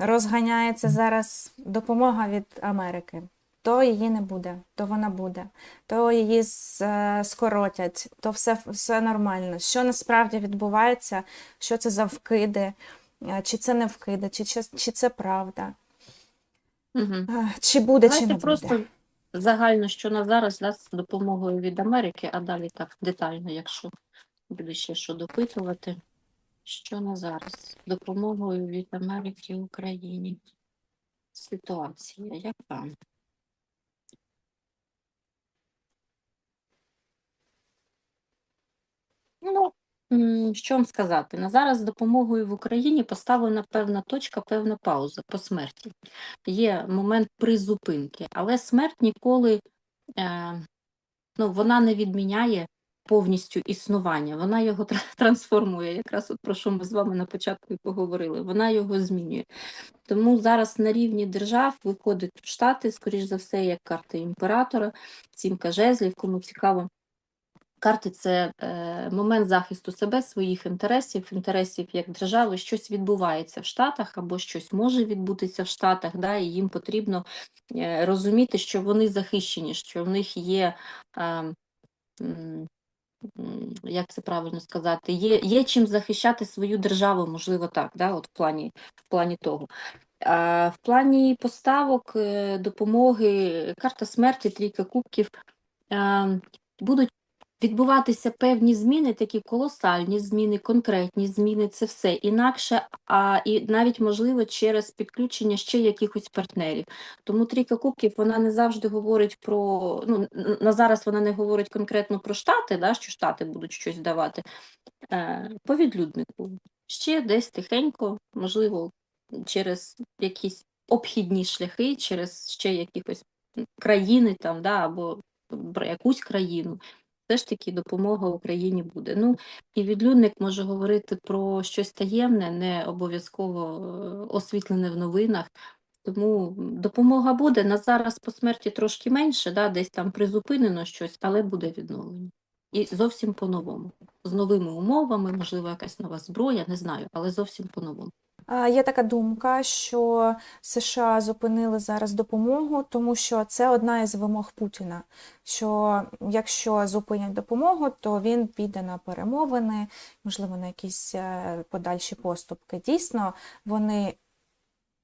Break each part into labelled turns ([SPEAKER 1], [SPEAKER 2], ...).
[SPEAKER 1] розганяється зараз допомога від Америки. То її не буде, то вона буде, то її е, скоротять, то все, все нормально. Що насправді відбувається, що це за вкиди, е, чи це не вкиди, чи, чи, чи це правда,
[SPEAKER 2] Угу.
[SPEAKER 1] Чи буде, чи
[SPEAKER 2] Давайте
[SPEAKER 1] не буде.
[SPEAKER 2] просто загально, що на зараз да, з допомогою від Америки, а далі так детально, якщо буде ще що допитувати. Що на зараз допомогою від Америки Україні? Ситуація яка? Ну, що вам сказати? На зараз з допомогою в Україні поставлена певна точка, певна пауза по смерті. Є момент призупинки, але смерть ніколи е, ну, вона не відміняє повністю існування, вона його трансформує, якраз от про що ми з вами на початку і поговорили, вона його змінює. Тому зараз на рівні держав виходить в Штати, скоріш за все, як карта імператора, сімка жезлів, кому цікаво. Карти це е, момент захисту себе, своїх інтересів, інтересів як держави, щось відбувається в Штатах або щось може відбутися в Штатах, да, і їм потрібно е, розуміти, що вони захищені, що в них є, е, як це правильно сказати, є, є чим захищати свою державу, можливо, так, да, от в плані, в плані того. А в плані поставок, е, допомоги, карта смерті, трійка кубків, е, будуть відбуватися певні зміни, такі колосальні зміни, конкретні зміни, це все інакше, а і навіть можливо через підключення ще якихось партнерів. Тому трійка кубків вона не завжди говорить про ну на зараз вона не говорить конкретно про штати, да, що штати будуть щось давати. Е, по відлюднику ще десь тихенько, можливо, через якісь обхідні шляхи, через ще якихось країни там, да, або якусь країну. Все ж таки допомога Україні буде. Ну і відлюдник може говорити про щось таємне, не обов'язково е, освітлене в новинах. Тому допомога буде. На зараз по смерті трошки менше, да, десь там призупинено щось, але буде відновлення. І зовсім по-новому. З новими умовами, можливо, якась нова зброя, не знаю, але зовсім по-новому.
[SPEAKER 1] Є така думка, що США зупинили зараз допомогу, тому що це одна із вимог Путіна. Що якщо зупинять допомогу, то він піде на перемовини, можливо, на якісь е, подальші поступки. Дійсно, вони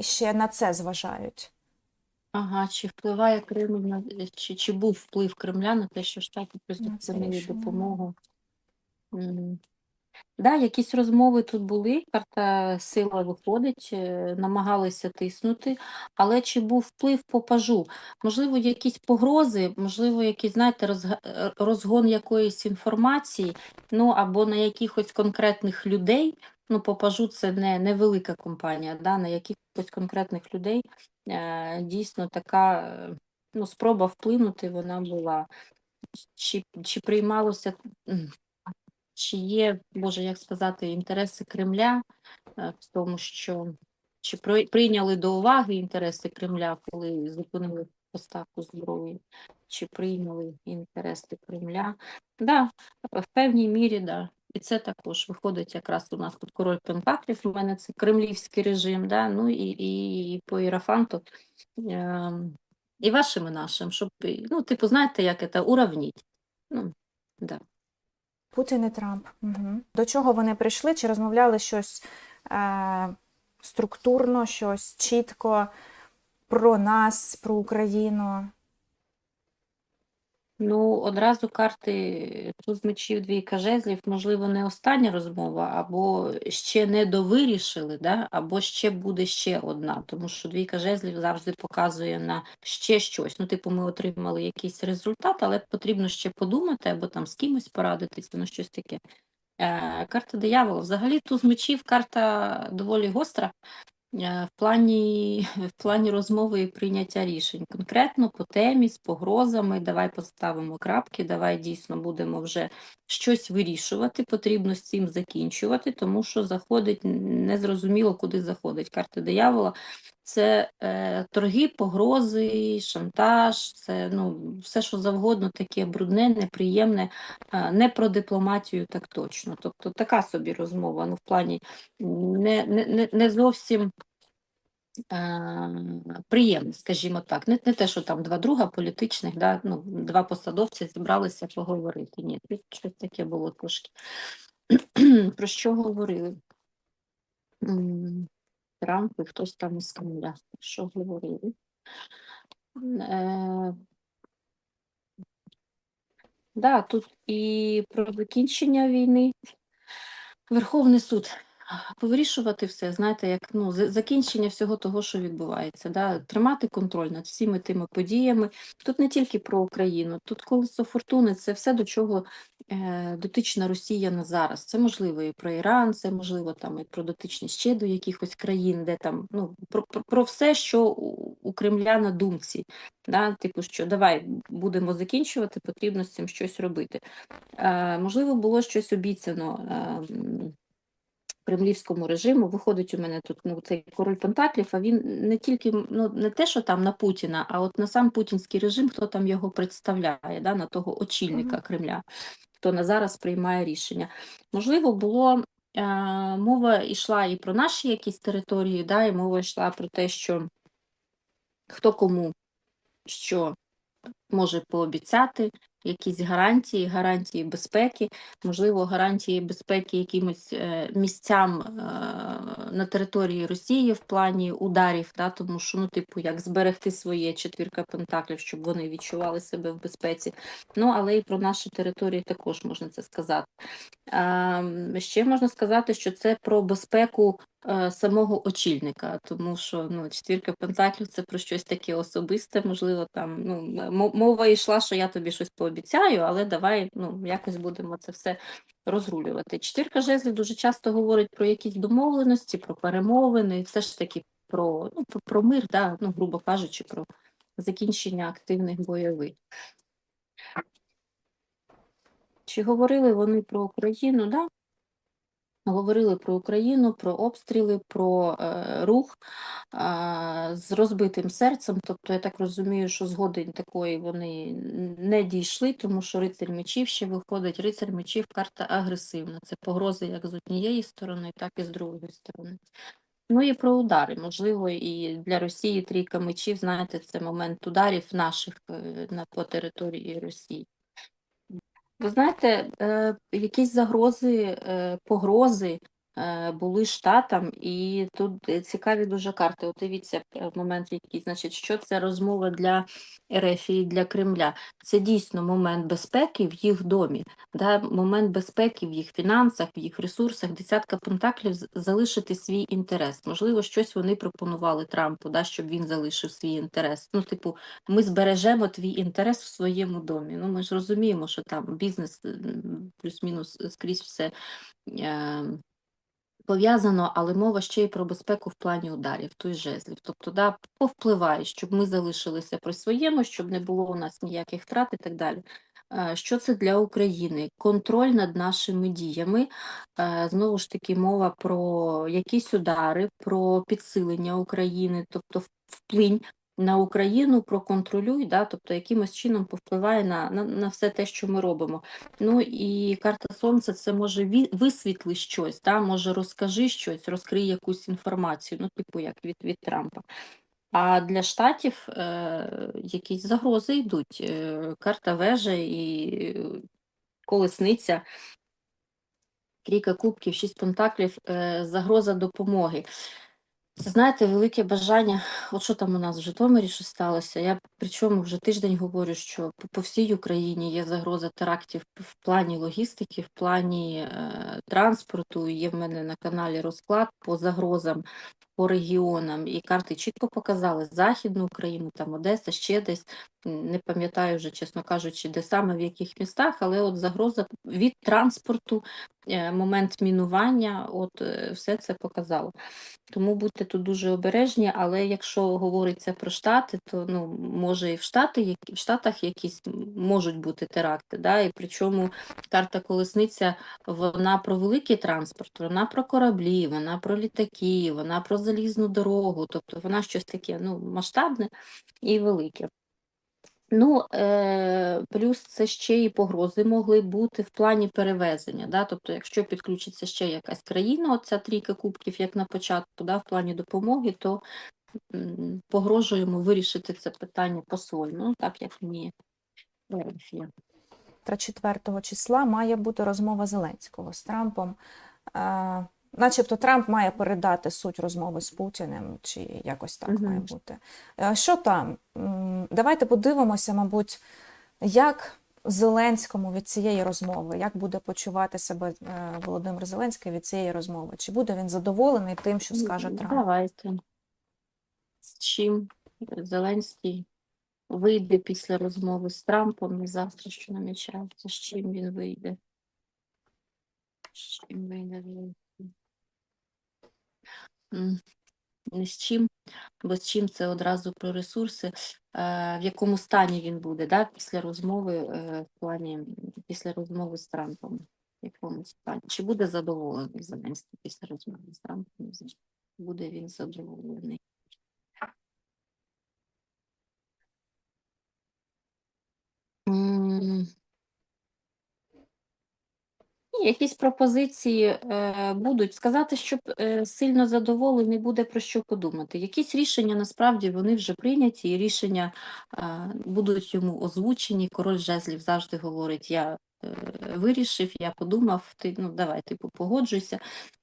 [SPEAKER 1] ще на це зважають.
[SPEAKER 2] Ага, чи впливає Кремль на чи, чи був вплив Кремля на те, що Штати призупинили допомогу? Да, якісь розмови тут були, карта сила виходить, е, намагалися тиснути, але чи був вплив по пажу? Можливо, якісь погрози, можливо, якийсь, знаєте, е, розгон якоїсь інформації, ну або на якихось конкретних людей. Ну, по пажу це не невелика компанія, да, на якихось конкретних людей е, дійсно така ну, спроба вплинути вона була. Чи, чи приймалося чи є, Боже, як сказати, інтереси Кремля е, в тому, що чи прийняли до уваги інтереси Кремля, коли зупинили поставку зброї, чи прийняли інтереси Кремля? Да, в певній мірі, да. І це також виходить якраз у нас тут король Пентаклів, у мене це кремлівський режим, да? ну і, і по Ірафанту, е, і вашим, і нашим, щоб, ну, типу, знаєте, як це, уравніть. Ну, да.
[SPEAKER 1] Путін і Трамп. Угу. До чого вони прийшли? Чи розмовляли щось е, структурно, щось чітко про нас, про Україну?
[SPEAKER 2] Ну, одразу карти туз мечів, двійка жезлів, можливо, не остання розмова, або ще не довирішили, да? або ще буде ще одна, тому що двійка жезлів завжди показує на ще щось. Ну, типу, ми отримали якийсь результат, але потрібно ще подумати, або там з кимось порадитись, ну щось таке. Е, карта диявола. Взагалі, туз мечів карта доволі гостра. Е, В плані, в плані розмови і прийняття рішень. Конкретно по темі, з погрозами, давай поставимо крапки, давай дійсно будемо вже щось вирішувати, потрібно з цим закінчувати, тому що заходить незрозуміло, куди заходить. Карта диявола це е, торги, погрози, шантаж, це ну, все, що завгодно, таке брудне, неприємне, е, не про дипломатію так точно. Тобто така собі розмова, ну в плані не, не, не- зовсім приємне, скажімо так. Не, не те, що там два друга політичних, да, ну, два посадовці зібралися поговорити. Ні, тут щось таке було трошки. Про що говорили? М, Трамп і хтось там із Кремля. Що говорили? Е, да, тут і про закінчення війни. Верховний суд повирішувати все, знаєте, як ну, закінчення всього того, що відбувається, да? тримати контроль над всіми тими подіями. Тут не тільки про Україну, тут колесо фортуни це все, до чого дотична Росія на зараз. Це можливо і про Іран, це можливо там і про дотичність ще до якихось країн, де там ну про, про, про все, що у, у Кремля на думці. Да? Типу, що давай будемо закінчувати, потрібно з цим щось робити. Е, можливо, було щось обіцяно. е, кремлівському режиму. Виходить у мене тут ну, цей король Пентаклів, а він не тільки ну, не те, що там на Путіна, а от на сам путінський режим, хто там його представляє, да, на того очільника. Кремля, хто на зараз приймає рішення. Можливо, було е, мова йшла і про наші якісь території, да, і мова йшла про те, що хто кому що може пообіцяти, якісь гарантії, гарантії безпеки, можливо, гарантії безпеки якимось е, місцям е, на території Росії в плані ударів, да, тому що, ну, типу, як зберегти своє четвірка пентаклів, щоб вони відчували себе в безпеці. Ну, але і про наші території також можна це сказати. Ще можна сказати, що це про безпеку е, самого очільника, тому що ну, четвірка пентаклів це про щось таке особисте, можливо, там ну, мова йшла, що я тобі щось пообіцяю, але давай ну, якось будемо це все розрулювати. Четвірка жезлів дуже часто говорить про якісь домовленості, про перемовини, все ж таки про, ну, про, про мир, да, ну, грубо кажучи, про закінчення активних бойових. Чи говорили вони про Україну? Да? Говорили про Україну, про обстріли, про е, рух е, з розбитим серцем. Тобто, я так розумію, що згоди такої вони не дійшли, тому що рицарь мечів ще виходить. Рицарь мечів карта агресивна. Це погрози як з однієї сторони, так і з другої сторони. Ну і про удари. Можливо, і для Росії трійка мечів, знаєте, це момент ударів наших е, на по території Росії. Ви знаєте, е, якісь загрози, е, погрози були штатам, і тут е, цікаві дуже карти. От дивіться е, момент, який, значить, що це розмова для РФ і для Кремля. Це дійсно момент безпеки в їх домі, да, момент безпеки в їх фінансах, в їх ресурсах. Десятка пентаклів залишити свій інтерес. Можливо, щось вони пропонували Трампу, да, щоб він залишив свій інтерес. Ну, типу, ми збережемо твій інтерес в своєму домі. Ну, ми ж розуміємо, що там бізнес плюс-мінус скрізь все е, пов'язано, але мова ще й про безпеку в плані ударів, той жезлів. Тобто, да, повпливає, щоб ми залишилися при своєму, щоб не було у нас ніяких втрат і так далі. Е, Що це для України? Контроль над нашими діями. Е, Знову ж таки, мова про якісь удари, про підсилення України, тобто вплинь на Україну, проконтролюй, да, тобто якимось чином повпливає на, на, на все те, що ми робимо. Ну і карта Сонця це може ві- висвітли щось, да, може розкажи щось, розкрий якусь інформацію, ну, типу як від, від Трампа. А для штатів е, якісь загрози йдуть. Е, карта вежа і е, колесниця, трійка кубків, шість пентаклів, е, загроза допомоги. Це знаєте, велике бажання. От що там у нас в Житомирі що сталося? Я причому вже тиждень говорю, що по, всій Україні є загроза терактів в плані логістики, в плані е, транспорту. Є в мене на каналі розклад по загрозам по регіонам, і карти чітко показали Західну Україну, там Одеса, ще десь. Не пам'ятаю вже, чесно кажучи, де саме в яких містах, але от загроза від транспорту, е, момент мінування, от е, все це показало. Тому будьте тут дуже обережні, але якщо говориться про Штати, то ну може і в Штати, в Штатах якісь можуть бути теракти. Да? І причому карта колесниця вона про великий транспорт, вона про кораблі, вона про літаки, вона про залізну дорогу, тобто вона щось таке ну, масштабне і велике. Ну, е, плюс це ще і погрози могли бути в плані перевезення. Да? Тобто, якщо підключиться ще якась країна, оця трійка кубків, як на початку, да, в плані допомоги, то м, погрожує вирішити це питання по-своєму, ну, так як мені є.
[SPEAKER 1] 4 числа має бути розмова Зеленського з Трампом. Е, Начебто Трамп має передати суть розмови з Путіним, чи якось так
[SPEAKER 2] Мгм.
[SPEAKER 1] має бути. Е, Що там? Давайте подивимося, мабуть, як Зеленському від цієї розмови, як буде почувати себе е, Володимир Зеленський від цієї розмови? Чи буде він задоволений тим, що скаже Трамп?
[SPEAKER 2] Давайте. З чим Зеленський вийде після розмови з Трампом на завтра, що намічається, з чим він вийде? З чим вийде Зеленський? З чим, бо з чим це одразу про ресурси, е, в якому стані він буде, да, після розмови, е, в плані після розмови з Трампом. В якому стані? Чи буде задоволений Зеленський після розмови з Трампом? Буде він задоволений. Якісь пропозиції е, будуть. Сказати, щоб е, сильно задоволений, буде про що подумати. Якісь рішення насправді вони вже прийняті, і рішення е, будуть йому озвучені. Король жезлів завжди говорить: я вирішив, я подумав, ти ну давай, типу, погоджуйся.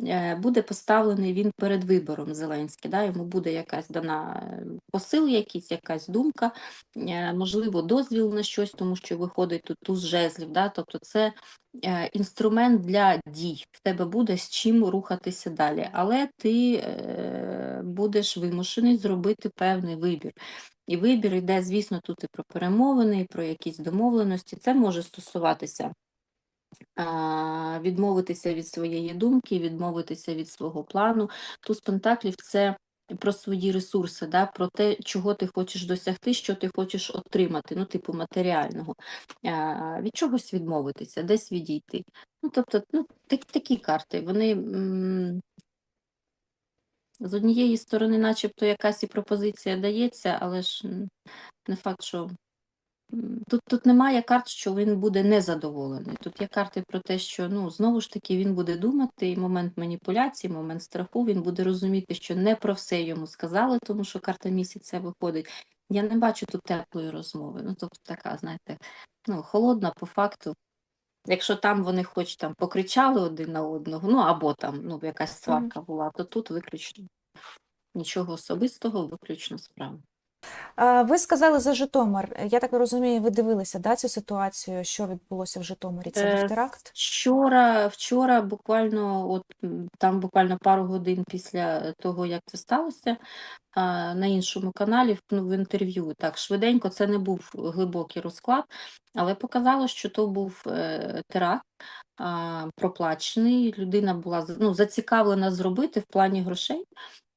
[SPEAKER 2] Е, буде поставлений він перед вибором Зеленський. Да? Йому буде якась дана е, посил, якийсь, якась думка, е, можливо, дозвіл на щось, тому що виходить тут туз жезлів. Да? Тобто це е, інструмент для дій. В тебе буде з чим рухатися далі, але ти е, будеш вимушений зробити певний вибір. І вибір йде, звісно, тут і про перемовини, і про якісь домовленості. Це може стосуватися відмовитися від своєї думки, відмовитися від свого плану. Туз Пентаклів це про свої ресурси, да, про те, чого ти хочеш досягти, що ти хочеш отримати, ну, типу матеріального. А, від чогось відмовитися, десь відійти. Ну, тобто, ну, так, такі карти, вони. м, З однієї сторони, начебто, якась і пропозиція дається, але ж не факт, що Тут, тут немає карт, що він буде незадоволений. Тут є карти про те, що ну знову ж таки він буде думати, і момент маніпуляції, момент страху, він буде розуміти, що не про все йому сказали, тому що карта місяця виходить. Я не бачу тут теплої розмови. Ну, тобто така, знаєте, ну, холодна по факту. Якщо там вони хоч там покричали один на одного, ну або там ну, якась сварка була, то тут виключно нічого особистого, виключно справа.
[SPEAKER 1] Ви сказали за Житомир. Я так розумію, ви дивилися да, цю ситуацію, що відбулося в Житомирі? Це
[SPEAKER 2] Е,
[SPEAKER 1] був теракт?
[SPEAKER 2] Вчора, вчора буквально, от там буквально пару годин після того, як це сталося, на іншому каналі ну, в інтерв'ю так швиденько, це не був глибокий розклад, але показало, що то був е, теракт проплачений. Людина була ну, зацікавлена зробити в плані грошей.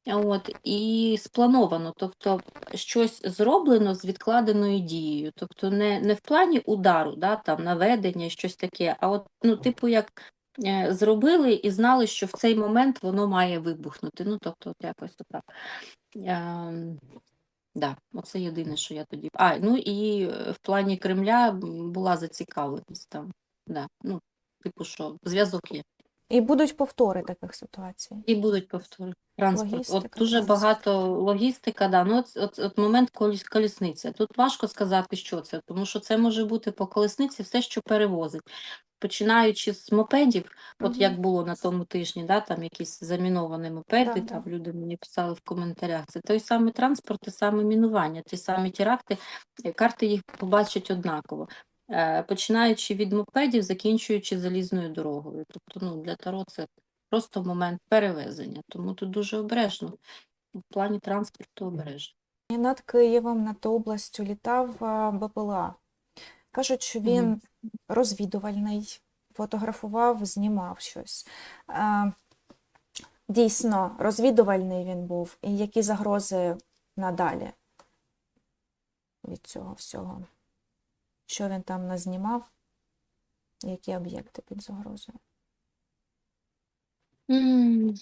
[SPEAKER 2] От, і сплановано, тобто щось зроблено з відкладеною дією, тобто не, не в плані удару, да, там, наведення, щось таке, а от, ну, типу, як е, зробили і знали, що в цей момент воно має вибухнути. Ну, тобто, от якось так. Ем, да, оце єдине, що я тоді. А, ну і е, в плані Кремля була зацікавленість там. Да, ну, типу, що зв'язок є.
[SPEAKER 1] І будуть повтори таких ситуацій.
[SPEAKER 2] І будуть повтори. Транспорт. От дуже
[SPEAKER 1] транспорт.
[SPEAKER 2] багато логістика, да. Ну, от, от, от момент коліс- колісниця. Тут важко сказати, що це, тому що це може бути по колесниці все, що перевозить. Починаючи з мопедів, от як було на тому тижні, да, там якісь заміновані мопеди,
[SPEAKER 1] Да,
[SPEAKER 2] там
[SPEAKER 1] да.
[SPEAKER 2] люди мені писали в коментарях. Це той самий транспорт, те саме мінування, ті самі теракти, е, карти їх побачать однаково. Е, Починаючи від мопедів, закінчуючи залізною дорогою. Тобто, ну, для Таро це просто момент перевезення. Тому тут дуже обережно. В плані транспорту обережно.
[SPEAKER 1] Над Києвом, над областю літав БПЛА. Кажуть, що він
[SPEAKER 2] Мгм.
[SPEAKER 1] розвідувальний, фотографував, знімав щось. А, Дійсно, розвідувальний він був. І які загрози надалі від цього всього? Що він там назнімав? Які об'єкти під загрозою?
[SPEAKER 2] М,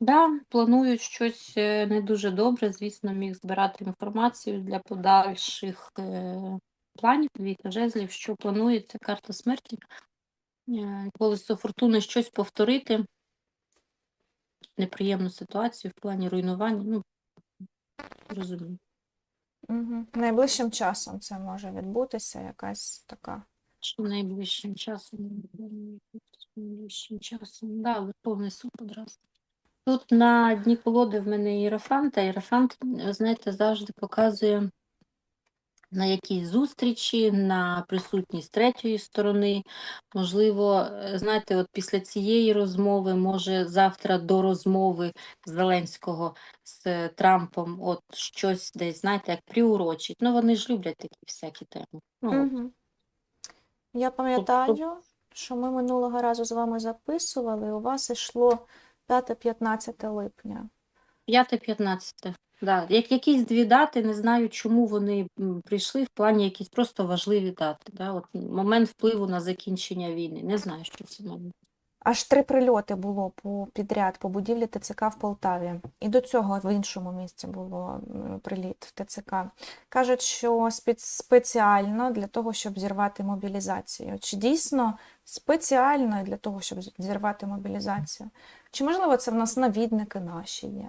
[SPEAKER 2] Да, планують щось е, не дуже добре. Звісно, міг збирати інформацію для подальших е, планів віка жезлів, що планується карта смерті. Е, Колесо фортуни щось повторити, неприємну ситуацію в плані руйнування. Ну, розумію.
[SPEAKER 1] Угу. Найближчим часом це може відбутися, якась така.
[SPEAKER 2] Що найближчим часом, найближчим часом, да, Верховний суд одразу. Тут на дні колоди в мене іерофант, а іерофант, знаєте, завжди показує на якійсь зустрічі, на присутність третьої сторони. Можливо, е, знаєте, от після цієї розмови, може завтра до розмови Зеленського з е, Трампом, от щось десь, знаєте, як приурочить. Ну, вони ж люблять такі всякі теми. Ну.
[SPEAKER 1] Угу. Я пам'ятаю, що ми минулого разу з вами записували, у вас йшло 5-15 липня.
[SPEAKER 2] 5-15. Да. Як якісь дві дати, не знаю, чому вони прийшли в плані якісь просто важливі дати. Да? От момент впливу на закінчення війни. Не знаю, що це має. бути.
[SPEAKER 1] Аж три прильоти було по підряд по будівлі ТЦК в Полтаві. І до цього в іншому місці було приліт в ТЦК. Кажуть, що спеціально для того, щоб зірвати мобілізацію. Чи дійсно спеціально для того, щоб зірвати мобілізацію? Чи можливо це в нас навідники наші є?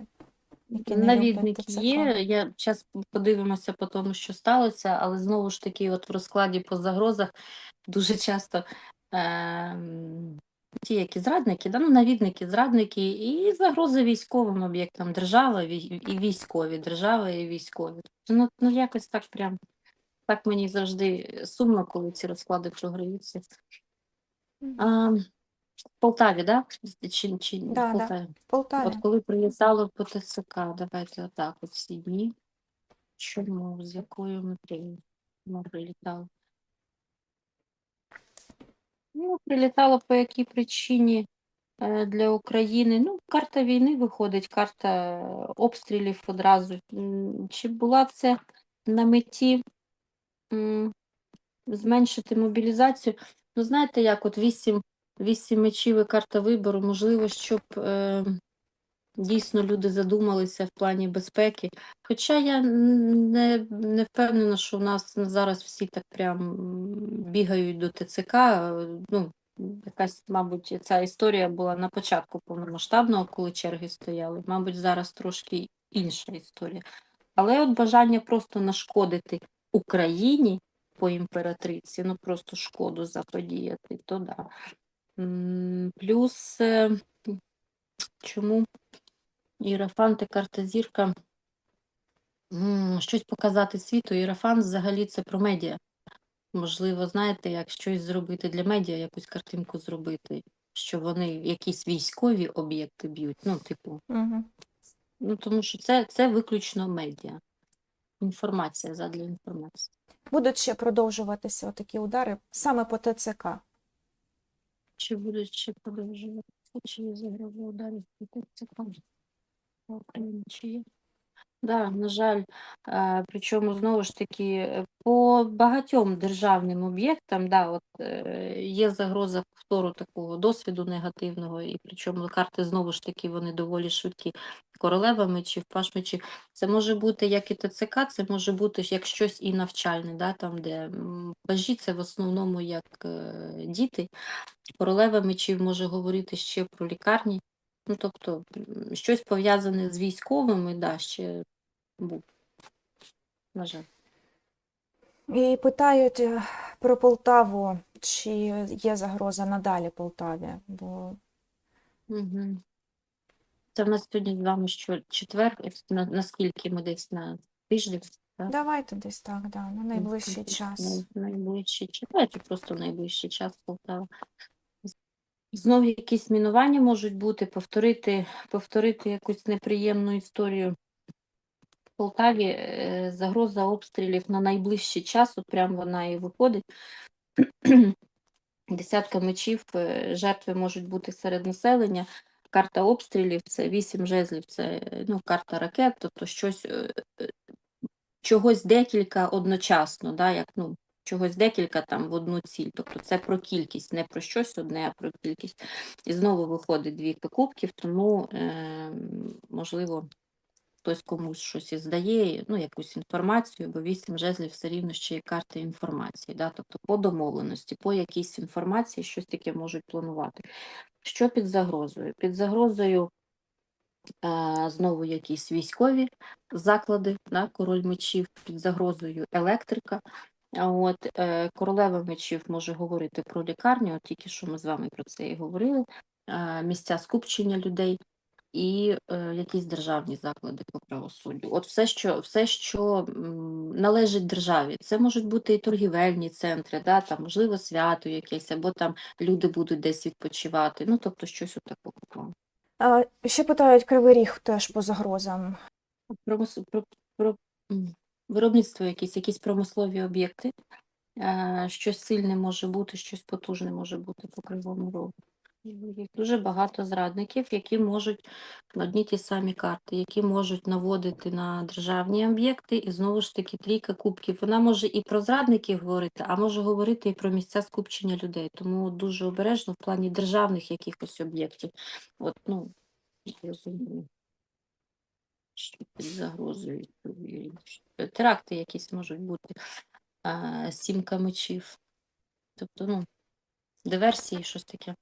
[SPEAKER 2] Навідники є. Я зараз подивимося по тому, що сталося, але знову ж таки, от в розкладі по загрозах дуже часто ем, ті, які зрадники, да, ну, навідники, зрадники, і загрози військовим об'єктам держави і військові, держава і військові. Ну, ну якось так прям. Так мені завжди сумно, коли ці розклади програються. А, в Полтаві, да? Чи, чи в
[SPEAKER 1] Да, да.
[SPEAKER 2] Полтаві?
[SPEAKER 1] В Полтаві.
[SPEAKER 2] От коли прилітало по ТСК, давайте отак от всі дні. Чому, з якою метою воно прилітало? Ну, прилітало по якій причині е, для України. Ну, карта війни виходить, карта е, обстрілів одразу. М, Чи була це на меті м, зменшити мобілізацію? Ну, знаєте, як от вісім, вісім мечів і карта вибору, можливо, щоб е, дійсно люди задумалися в плані безпеки. Хоча я не, не впевнена, що в нас зараз всі так прям бігають до ТЦК. Ну, якась, мабуть, ця історія була на початку повномасштабного, коли черги стояли. Мабуть, зараз трошки інша історія. Але от бажання просто нашкодити Україні по імператриці, ну просто шкоду заподіяти, то да. Плюс е, чому Іерофант і карта зірка щось показати світу. Іерофант взагалі це про медіа. Можливо, знаєте, як щось зробити для медіа, якусь картинку зробити, що вони якісь військові об'єкти б'ють. Ну, типу,
[SPEAKER 1] Угу.
[SPEAKER 2] ну тому що це, це виключно медіа. Інформація задля інформації.
[SPEAKER 1] Будуть ще продовжуватися такі удари саме по ТЦК.
[SPEAKER 2] Чи будуть ще продовжувати? Чи є загроза ударів? По Україні чи є? Да, на жаль, причому знову ж таки е, по багатьом державним об'єктам, да, от, є загроза повтору такого досвіду негативного, і причому карти знову ж таки вони доволі швидкі. Королева мечів, паш мечів. Це може бути як і ТЦК, це може бути як щось і навчальне, да, там, де пажі це в основному як е, діти. Королева мечів може говорити ще про лікарні. Ну, тобто щось пов'язане з військовими, да, ще був. На жаль.
[SPEAKER 1] І питають е, про Полтаву, чи є загроза надалі Полтаві, бо
[SPEAKER 2] Угу. Це в нас сьогодні з вами що четвер, на, наскільки ми десь на тиждень. так?
[SPEAKER 1] давайте десь так, да, на найближчий час.
[SPEAKER 2] Найближчий час, давайте просто найближчий час Полтава. Знов якісь мінування можуть бути, повторити, повторити якусь неприємну історію. В Полтаві е, загроза обстрілів на найближчий час, от прям вона і виходить. Десятка мечів, е, жертви можуть бути серед населення. Карта обстрілів це вісім жезлів, це ну, карта ракет, тобто щось е, чогось декілька одночасно, да, як ну, чогось декілька там в одну ціль. Тобто це про кількість, не про щось одне, а про кількість. І знову виходить двійка кубків, тому е, можливо хтось комусь щось і здає, ну, якусь інформацію, бо вісім жезлів все рівно ще є карти інформації, да? тобто по домовленості, по якійсь інформації щось таке можуть планувати. Що під загрозою? Під загрозою е, знову якісь військові заклади, да, король мечів під загрозою електрика. А от е, королева мечів може говорити про лікарню, от тільки що ми з вами про це і говорили, е, місця скупчення людей і е, якісь державні заклади по правосуддю. От все, що все, що належить державі, це можуть бути і торгівельні центри, да, там можливо свято якесь, або там люди будуть десь відпочивати. Ну тобто щось у такого.
[SPEAKER 1] А, Ще питають Кривий Ріг теж по загрозам.
[SPEAKER 2] Промис... Про... Про... Виробництво якісь, якісь промислові об'єкти. Е, Щось сильне може бути, щось потужне може бути по кривому рогу. Дуже багато зрадників, які можуть одні ті самі карти, які можуть наводити на державні об'єкти, і знову ж таки трійка кубків. Вона може і про зрадників говорити, а може говорити і про місця скупчення людей. Тому дуже обережно в плані державних якихось об'єктів. От, ну, розумію загрозою. Теракти якісь можуть бути, сімка мечів. Тобто, ну, диверсії, щось таке.